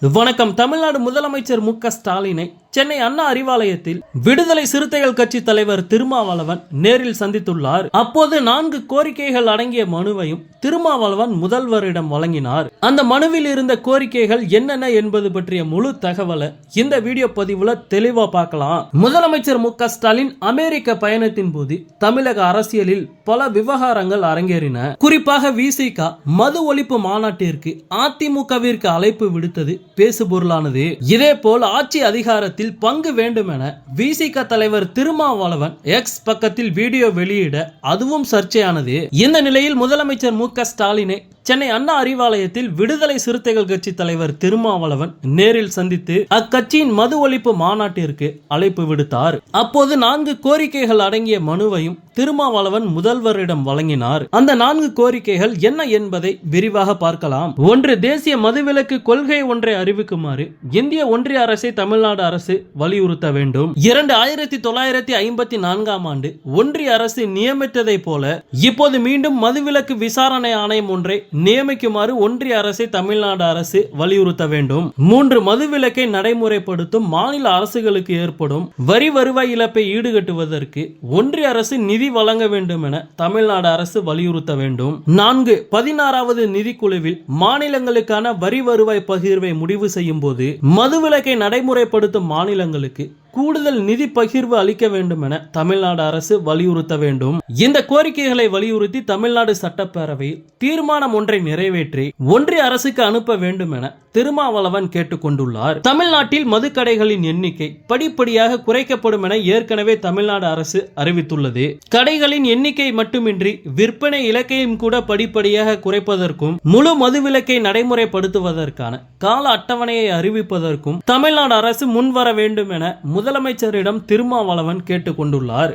வணக்கம். தமிழ்நாடு முதலமைச்சர் மு க ஸ்டாலினை சென்னை அண்ணா அறிவாலயத்தில் விடுதலை சிறுத்தைகள் கட்சி தலைவர் திருமாவளவன் நேரில் சந்தித்துள்ளார். அப்போது நான்கு கோரிக்கைகள் அடங்கிய மனுவையும் திருமாவளவன் முதல்வரிடம் வழங்கினார். அந்த மனுவில் இருந்த கோரிக்கைகள் என்னென்ன என்பது பற்றிய முழு தகவலை இந்த வீடியோ பதிவுல தெளிவா பார்க்கலாம். முதலமைச்சர் மு ஸ்டாலின் அமெரிக்க பயணத்தின் போது தமிழக அரசியலில் பல விவகாரங்கள் அரங்கேறின. குறிப்பாக விசிக மது ஒழிப்பு மாநாட்டிற்கு அதிமுகவிற்கு அழைப்பு விடுத்தது பேசுபொருளானது. இதே போல் ஆட்சி அதிகாரத்தில் பங்கு வேண்டுமென விசிக தலைவர் திருமாவளவன் எக்ஸ் பக்கத்தில் வீடியோ வெளியிட அதுவும் சர்ச்சையானது. இந்த நிலையில் முதலமைச்சர் மு க ஸ்டாலினை சென்னை அண்ணா அறிவாலயத்தில் விடுதலை சிறுத்தைகள் கட்சி தலைவர் திருமாவளவன் நேரில் சந்தித்து அக்கட்சியின் மது ஒழிப்பு மாநாட்டிற்கு அழைப்பு விடுத்தார். அப்போது நான்கு கோரிக்கைகள் அடங்கிய மனுவையும் திருமாவளவன் முதல்வரிடம் வழங்கினார். அந்த நான்கு கோரிக்கைகள் என்ன என்பதை விரிவாக பார்க்கலாம். ஒன்று தேசிய மதுவிலக்கு கொள்கை ஒன்றை அறிவிக்குமாறு இந்திய ஒன்றிய அரசை தமிழ்நாடு அரசு வலியுறுத்த வேண்டும். இரண்டு ஆயிரத்தி தொள்ளாயிரத்தி ஐம்பத்தி நான்காம் ஆண்டு ஒன்றிய அரசு நியமித்ததை போல இப்போது மீண்டும் மதுவிலக்கு விசாரணை ஆணையம் ஒன்றை நியமிக்குமாறு ஒன்றிய அரசை தமிழ்நாடு அரசு வலியுறுத்த வேண்டும். மூன்று மதுவிலக்கை நடைமுறைப்படுத்தும் மாநில அரசுகளுக்கு ஏற்படும் வரி வருவாய் இழப்பை ஈடுகட்டுவதற்கு ஒன்றிய அரசு நிதி வழங்க வேண்டும் என தமிழ்நாடு அரசு வலியுறுத்த வேண்டும். நான்கு பதினாறாவது நிதிக்குழுவில் மாநிலங்களுக்கான வரி வருவாய் பகிர்வை முடிவு செய்யும் போது மதுவிலக்கை நடைமுறைப்படுத்தும் மாநிலங்களுக்கு கூடுதல் நிதி பகிர்வு அளிக்க வேண்டும் என தமிழ்நாடு அரசு வலியுறுத்த வேண்டும். இந்த கோரிக்கைகளை வலியுறுத்தி தமிழ்நாடு சட்டப்பேரவையில் தீர்மானம் ஒன்றை நிறைவேற்றி ஒன்றிய அரசுக்கு அனுப்ப வேண்டும் என திருமாவளவன் கேட்டுக்கொண்டுள்ளார் தமிழ்நாட்டில் மதுக்கடைகளின் எண்ணிக்கை படிப்படியாக குறைக்கப்படும் என ஏற்கனவே தமிழ்நாடு அரசு அறிவித்துள்ளது. கடைகளின் எண்ணிக்கை மட்டுமின்றி விற்பனை இலக்கையும் கூட படிப்படியாக குறைப்பதற்கும் முழு மதுவிலக்கை நடைமுறைப்படுத்துவதற்கான கால அட்டவணையை அறிவிப்பதற்கும் தமிழ்நாடு அரசு முன்வர வேண்டும் என முதலமைச்சரிடம் திருமாவளவன் கேட்டுக்கொண்டுள்ளார்.